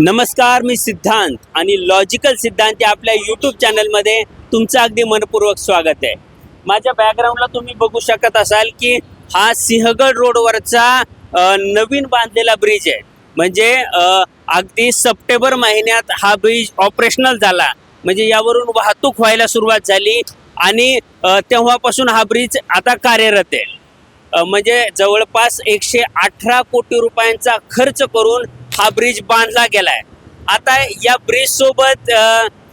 नमस्कार मी सिद्धांत आणि लॉजिकल सिद्धांत या आपल्या यूट्यूब चॅनलमध्ये तुमचं अगदी मनपूर्वक स्वागत आहे. माझ्या बॅकग्राऊंडला तुम्ही बघू शकत असाल की हा सिंहगड रोडवरचा नवीन बांधलेला ब्रिज आहे. म्हणजे अगदी सप्टेंबर महिन्यात हा ब्रिज ऑपरेशनल झाला. म्हणजे यावरून वाहतूक व्हायला सुरुवात झाली आणि तेव्हापासून हा ब्रिज आता कार्यरत आहे. म्हणजे जवळपास एकशे अठरा कोटी रुपयांचा खर्च करून हा ब्रिज बांधला गेलाय. आता या ब्रिज सोबत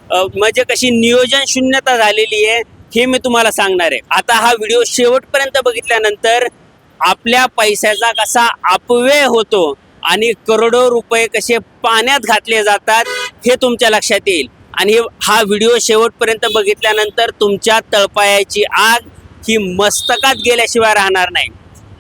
म्हणजे कशी नियोजन शून्यता झालेली आहे हे मी तुम्हाला सांगणार आहे. आता हा व्हिडिओ शेवटपर्यंत बघितल्यानंतर आपल्या पैशाचा कसा अपव्यय होतो आणि करोडो रुपये कसे पाण्यात घातले जातात हे तुमच्या लक्षात येईल. आणि हा व्हिडिओ शेवटपर्यंत बघितल्यानंतर तुमच्या तळपायाची आग ही मस्तकात गेल्याशिवाय राहणार नाही.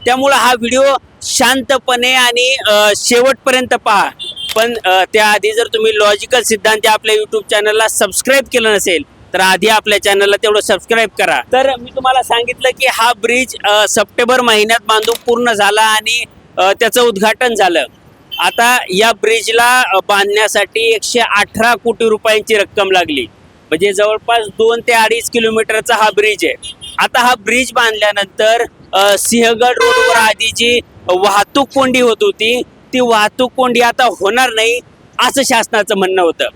त्यामुळं हा व्हिडिओ शांतपणे आणि शेवटपर्यंत पहा. पण त्याआधी जर तुम्ही लॉजिकल सिद्धांत आपल्या यूट्यूब चॅनलला सबस्क्राईब केलं नसेल तर आधी आपल्या चॅनलला तेवढं सबस्क्राईब करा. तर मी तुम्हाला सांगितलं की हा ब्रिज सप्टेंबर महिन्यात बांधून पूर्ण झाला आणि त्याचं उद्घाटन झालं. आता या ब्रिजला बांधण्यासाठी एकशे अठरा कोटी रुपयांची रक्कम लागली. म्हणजे जवळपास दोन ते अडीच किलोमीटरचा हा ब्रिज आहे. आता हा ब्रिज बांधल्यानंतर सिंहगड रोडवर आधी जी वाहतूक कोंडी होत होती ती वाहतूक कोंडी आता होणार नाही असं शासनाचं म्हणणं होतं.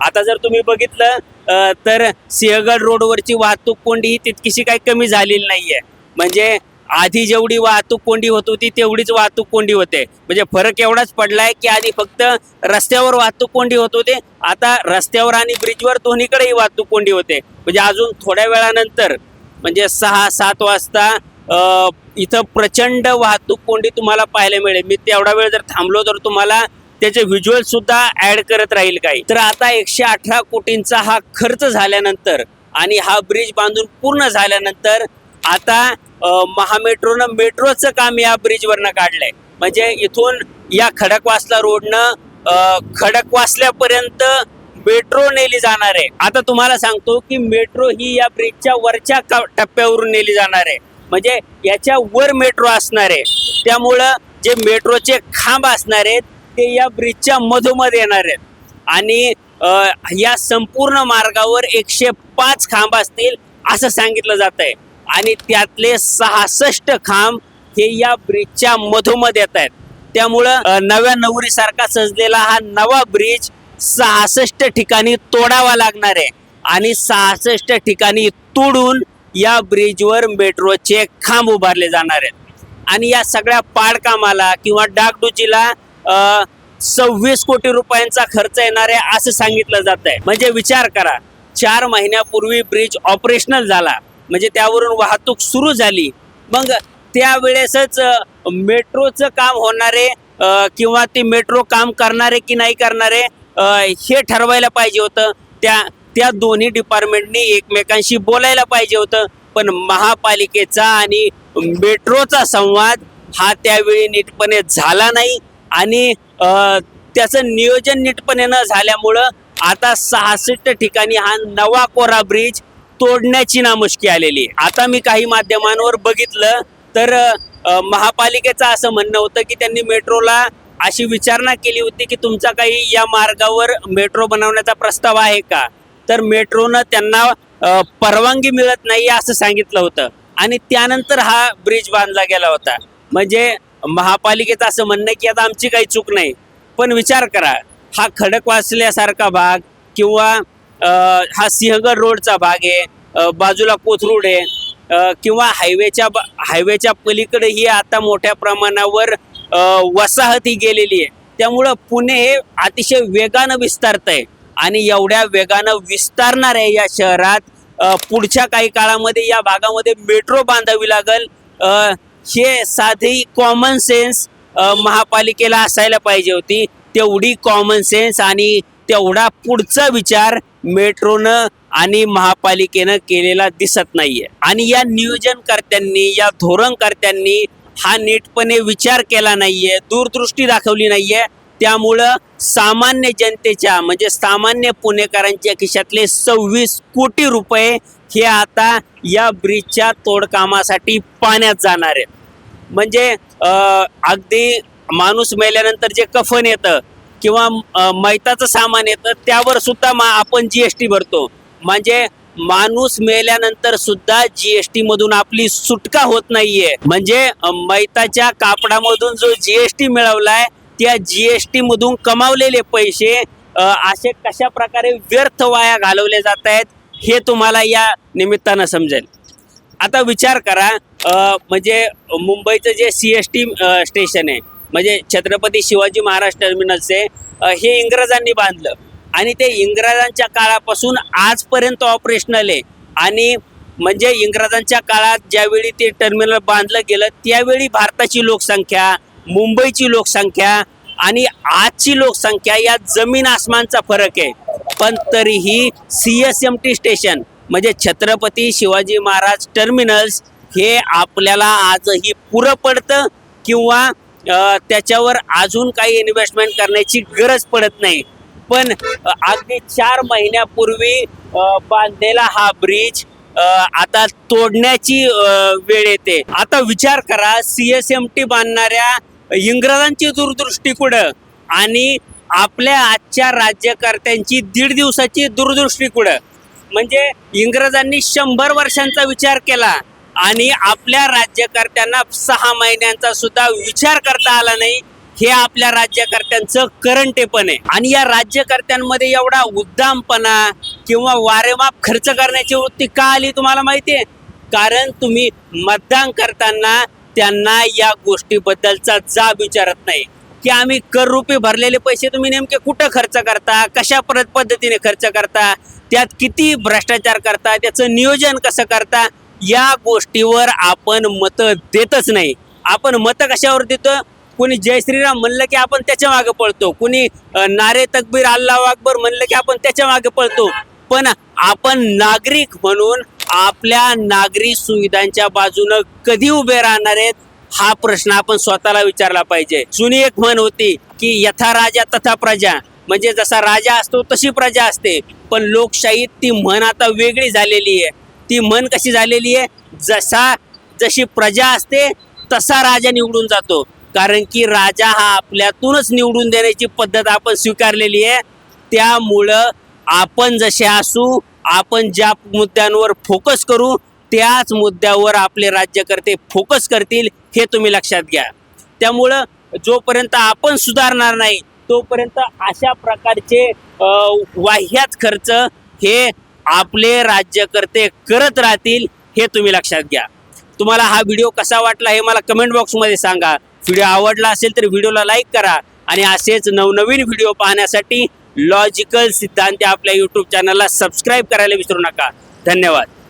आता जर तुम्ही बघितलं तर सिंहगड रोडवरची वाहतूक कोंडी ही तितकीशी काही कमी झालेली नाहीये. म्हणजे आधी जेवढी वाहतूक कोंडी होत होती तेवढीच वाहतूक कोंडी होते. म्हणजे फरक एवढाच पडलाय की आधी फक्त रस्त्यावर वाहतूक कोंडी होत होते आता रस्त्यावर आणि ब्रिजवर दोन्हीकडेही वाहतूक कोंडी होते. म्हणजे अजून थोड्या वेळानंतर म्हणजे सहा सात वाजता इथं प्रचंड वाहतूक कोंडी तुम्हाला पाहायला मिळेल. मी तेवढा वेळ जर थांबलो तर तुम्हाला त्याचे व्हिज्युअल सुद्धा ऍड करत राहील काही. तर आता एकशे अठरा कोटींचा हा खर्च झाल्यानंतर आणि हा ब्रिज बांधून पूर्ण झाल्यानंतर आता महामेट्रोनं मेट्रोचं काम या ब्रिजवरनं काढलंय. म्हणजे इथून या खडकवासला रोडनं खडकवासल्यापर्यंत मेट्रो नेली जाणार आहे. आता तुम्हाला सांगतो की मेट्रो ही या ब्रिजच्या वरच्या टप्प्यावरून नेली जाणार आहे. म्हणजे याच्या वर मेट्रो असणार आहे. त्यामुळं जे मेट्रोचे खांब असणार आहेत ते या ब्रिजच्या मधोमध येणार आहेत. आणि या संपूर्ण मार्गावर एकशे पाच खांब असतील असं सांगितलं जात आहे आणि त्यातले सहासष्ट खांब हे या ब्रिजच्या मधोमध येत आहेत. त्यामुळं नव्या नवरीसारखा सजलेला हा नवा ब्रिज सहासष्ट ठिकाणी तोडावा लागणार आहे. आणि सहासष्ट ठिकाणी तोडून या ब्रिजवर मेट्रोचे खांब उभारले जाणार आहेत. आणि या सगळ्या पाडकामाला किंवा डागडुजीला सव्वीस कोटी रुपयांचा खर्च येणार आहे असं सांगितलं जात आहे. म्हणजे विचार करा चार महिन्यापूर्वी ब्रिज ऑपरेशनल झाला. म्हणजे त्यावरून वाहतूक सुरू झाली. मग त्यावेळेसच मेट्रोचं काम होणारे किंवा ते मेट्रो काम करणारे की नाही करणारे हे ठरवायला पाहिजे होतं. त्या त्या दोन्ही डिपार्टमेंटनी एकमेकांशी बोलायला पाहिजे होतं. पण महापालिकेचा आणि मेट्रोचा संवाद हा त्यावेळी नीटपणे झाला नाही. आणि त्याचं नियोजन नीटपणे न झाल्यामुळं आता सहासष्ट ठिकाणी हा नवा कोरा ब्रिज तोडण्याची नामुष्की आलेली आता मी काही माध्यमांवर बघितलं तर महापालिकेचं असं म्हणणं होतं की त्यांनी मेट्रोला अशी विचारणा केली होती की तुमचा काही या मार्गावर मेट्रो बनवण्याचा प्रस्ताव आहे का? तर मेट्रोनं त्यांना परवानगी मिळत नाही असं सांगितलं होतं. आणि त्यानंतर हा ब्रिज बांधला गेला होता. म्हणजे महापालिकेचं असं म्हणणं की आता आमची काही चूक नाही. पण विचार करा हा खडक वाचल्यासारखा भाग किंवा हा सिंहगड रोडचा भाग आहे बाजूला कोथरूड आहे किंवा हायवेच्या हायवेच्या पलीकडे ही आता मोठ्या प्रमाणावर वसाहती गेलेली आहे. त्यामुळं पुणे हे अतिशय वेगानं विस्तारत आहे आणि एवढ्या वेगानं विस्तारणार आहे या शहरात. पुढच्या काही काळामध्ये या भागामध्ये मेट्रो बांधावी लागल. हे साधी कॉमन सेन्स महापालिकेला असायला पाहिजे होती. तेवढी कॉमन सेन्स आणि तेवढा पुढचा विचार मेट्रोनं आणि महापालिकेनं केलेला दिसत नाहीये. आणि या नियोजनकर्त्यांनी या धोरणकर्त्यांनी हा नीटपणे विचार केला नाहीये दूरदृष्टी दाखवली नाहीये. त्यामुळं सामान्य जनतेच्या म्हणजे सामान्य पुणेकरांच्या खिशातले सव्वीस कोटी रुपये हे आता या ब्रिजच्या तोडकामासाठी पाण्यात जाणार आहेत. म्हणजे अगदी माणूस मेल्यानंतर जे कफन येतं किंवा मैताचं सामान येतं त्यावर सुद्धा मा आपण जी एस टी भरतो. म्हणजे माणूस मेल्यानंतर सुद्धा जी एस मधून आपली सुटका होत नाहीये. म्हणजे मैताच्या कापडामधून जो जी एस टी मिळवलाय त्या जी एस मधून कमावलेले पैसे असे कशा प्रकारे व्यर्थ वाया घालवले जात आहेत हे तुम्हाला या निमित्तानं समजेल. आता विचार करा म्हणजे मुंबईचं जे सी एस टी स्टेशन आहे म्हणजे छत्रपती शिवाजी महाराज टर्मिनलचे हे इंग्रजांनी बांधलं. आणि ते इंग्रजांच्या काळापासून आजपर्यंत ऑपरेशनल आहे. आणि म्हणजे इंग्रजांच्या काळात ज्यावेळी ते टर्मिनल बांधलं गेलं त्यावेळी भारताची लोकसंख्या मुंबईची लोकसंख्या आणि आजची लोकसंख्या यात जमीन आसमानचा फरक आहे. पण तरीही C S M T station म्हणजे छत्रपती शिवाजी महाराज टर्मिनल्स हे आपल्याला आजही पुरं पडतं किंवा त्याच्यावर अजून काही इन्व्हेस्टमेंट करण्याची गरज पडत नाही. पण अगदी चार महिन्यापूर्वी बांधलेला हा ब्रिज आता तोडण्याची वेळ येते. आता विचार करा सी एस एम टी बांधणाऱ्या इंग्रजांची दूरदृष्टी कुठं? आणि आपल्या आजच्या राज्यकर्त्यांची दीड दिवसाची दूरदृष्टी कुठं? म्हणजे इंग्रजांनी शंभर वर्षांचा विचार केला आणि आपल्या राज्यकर्त्यांना सहा महिन्यांचा सुद्धा विचार करता आला नाही हे आपल्या राज्यकर्त्यांचं करंटेपण आहे. आणि या राज्यकर्त्यांमध्ये एवढा उद्दामपणा किंवा वारेमाप खर्च करण्याची वृत्ती का आली तुम्हाला माहिती आहे? कारण तुम्ही मतदान करताना त्यांना या गोष्टीबद्दलचा जाब विचारत नाही. की आम्ही कर रुपये भरलेले पैसे तुम्ही नेमके कुठं खर्च करता? कशा पर पद्धतीने खर्च करता? त्यात किती भ्रष्टाचार करता? त्याचं नियोजन कसं करता? या गोष्टीवर आपण मतं देतच नाही. आपण मतं कशावर देतो? कोणी जय श्रीराम म्हणलं की आपण त्याच्यामागे पळतो. कोणी नारे तकबीर अल्लाह अकबर म्हणलं की आपण त्याच्यामागे पळतो. पण आपण नागरिक म्हणून आपल्या नागरी सुविधांच्या बाजूनं कधी उभे राहणार आहेत हा प्रश्न आपण स्वतःला विचारला पाहिजे. जुनी एक म्हण होती की यथा राजा तथा प्रजा. म्हणजे जसा राजा असतो तशी प्रजा असते. पण लोकशाहीत ती म्हण आता वेगळी झालेली आहे. ती म्हण कशी झालेली आहे? जसा जशी प्रजा असते तसा राजा निवडून जातो. कारण की राजा हा आपल्यातूनच निवडून देण्याची पद्धत आपण स्वीकारलेली आहे. त्यामुळं आपण जसे असू आपण ज्या मुद्द्यांवर फोकस करू त्याच मुद्द्यावर आपले राज्यकर्ते फोकस करतील हे तुम्ही लक्षात घ्या. त्यामुळं जोपर्यंत आपण सुधारणार नाही तोपर्यंत अशा प्रकारचे वाह्यात खर्च हे आपले राज्यकर्ते करत राहतील हे तुम्ही लक्षात घ्या. तुम्हाला हा व्हिडिओ कसा वाटला हे मला कमेंट बॉक्समध्ये सांगा. व्हिडिओ आवडला असेल तर व्हिडिओला लाईक करा आणि असेच नवनवीन व्हिडिओ पाहण्यासाठी लॉजिकल सिद्धांत आपल्या यूट्यूब चॅनलला सबस्क्राईब करायला विसरू नका. धन्यवाद.